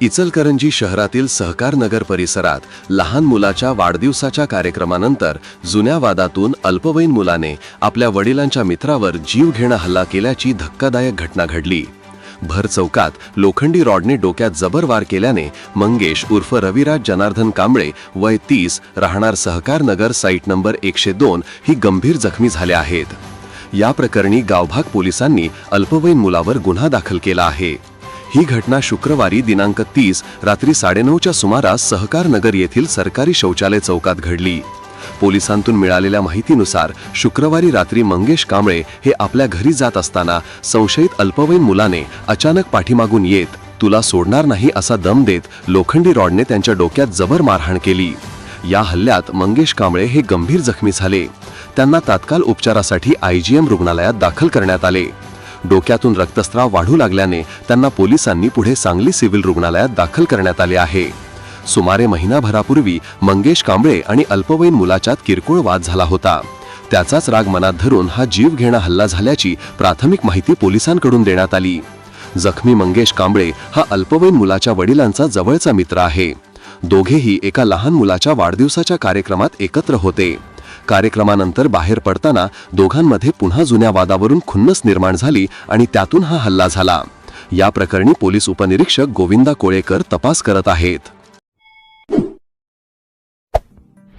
इचलकरंजी शहरातील सहकार नगर परिसरात लहान मुलाच्या वाढदिवसाच्या कार्यक्रमानंतर जुन्या वादातून अल्पवयीन मुलाने आपल्या वडिलांच्या मित्रावर जीव घेणं हल्ला केल्याची धक्कादायक घटना घडली. भर चौकात लोखंडी रॉडने डोक्यात जबर वार केल्याने मंगेश उर्फ रविराज जनार्दन कांबळे वय तीस राहणार सहकार नगर साईट नंबर एकशे दोन ही गंभीर जखमी झाले आहेत. या प्रकरणी गावभाग पोलिसांनी अल्पवयीन मुलावर गुन्हा दाखल केला आहे. ही घटना शुक्रवारी दिनांक तीस रात्री साडेनऊच्या सुमारास सहकार नगर येथील सरकारी शौचालय चौकात घडली. पोलिसांतून मिळालेल्या माहितीनुसार शुक्रवारी रात्री मंगेश कांबळे हे आपल्या घरी जात असताना संशयित अल्पवयीन मुलाने अचानक पाठीमागून येत तुला सोडणार नाही असा दम देत लोखंडी रॉडने त्यांच्या डोक्यात जबर मारहाण केली. या हल्ल्यात मंगेश कांबळे हे गंभीर जखमी झाले. त्यांना तात्काळ उपचारासाठी आयजीएम रुग्णालयात दाखल करण्यात आले. डोक्यातून रक्तस्राव वाढू लागल्याने त्यांना पोलिसांनी पुढे सांगली सिव्हिल रुग्णालयात दाखल करण्यात आले आहे. सुमारे महिनाभरापूर्वी मंगेश कांबळे आणि अल्पवयीन मुलाच्यात किरकोळ वाद झाला होता. त्याचाच राग मनात धरून हा जीव घेणा हल्ला झाल्याची प्राथमिक माहिती पोलिसांकडून देण्यात आली. जखमी मंगेश कांबळे हा अल्पवयीन मुलाच्या वडिलांचा जवळचा मित्र आहे. दोघेही एका लहान मुलाच्या वाढदिवसाच्या कार्यक्रमात एकत्र होते. कार्यक्रमानंतर बाहेर पडताना दोघांमध्ये पुन्हा जुन्या वादावरून खुन्नस निर्माण झाली आणि त्यातून हा हल्ला झाला या प्रकरणी पोलीस उपनिरीक्षक गोविंदा कोळेकर तपास करत आहेत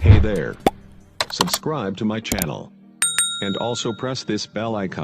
Hey there. Subscribe to my channel. And also press this bell icon.